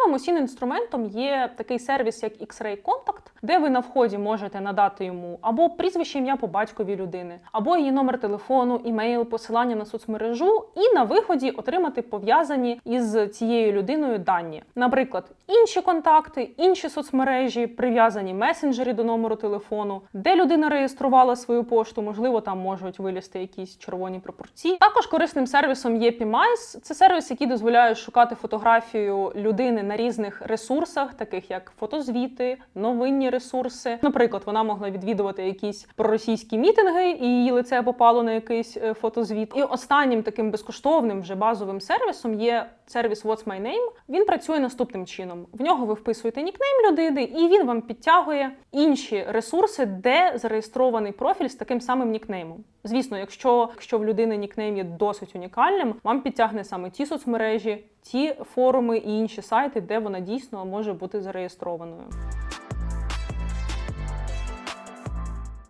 Цікавим усім інструментом є такий сервіс, як X-Ray Contact, де ви на вході можете надати йому або прізвище ім'я по батькові людини, або її номер телефону, імейл, посилання на соцмережу, і на виході отримати пов'язані із цією людиною дані. Наприклад, інші контакти, інші соцмережі, прив'язані месенджері до номеру телефону, де людина реєструвала свою пошту, можливо, там можуть вилізти якісь червоні пропорції. Також корисним сервісом є PMICE. Це сервіс, який дозволяє шукати фотографію людини на різних ресурсах, таких як фотозвіти, новинні ресурси. Наприклад, вона могла відвідувати якісь проросійські мітинги, і її лице попало на якийсь е, фотозвіт. І останнім таким безкоштовним вже базовим сервісом є сервіс What's My Name. Він працює наступним чином: в нього ви вписуєте нікнейм людини, і він вам підтягує інші ресурси, де зареєстрований профіль з таким самим нікнеймом. Звісно, якщо, якщо в людини нікнейм є досить унікальним, вам підтягне саме ті соцмережі, ті форуми і інші сайти, де вона дійсно може бути зареєстрованою.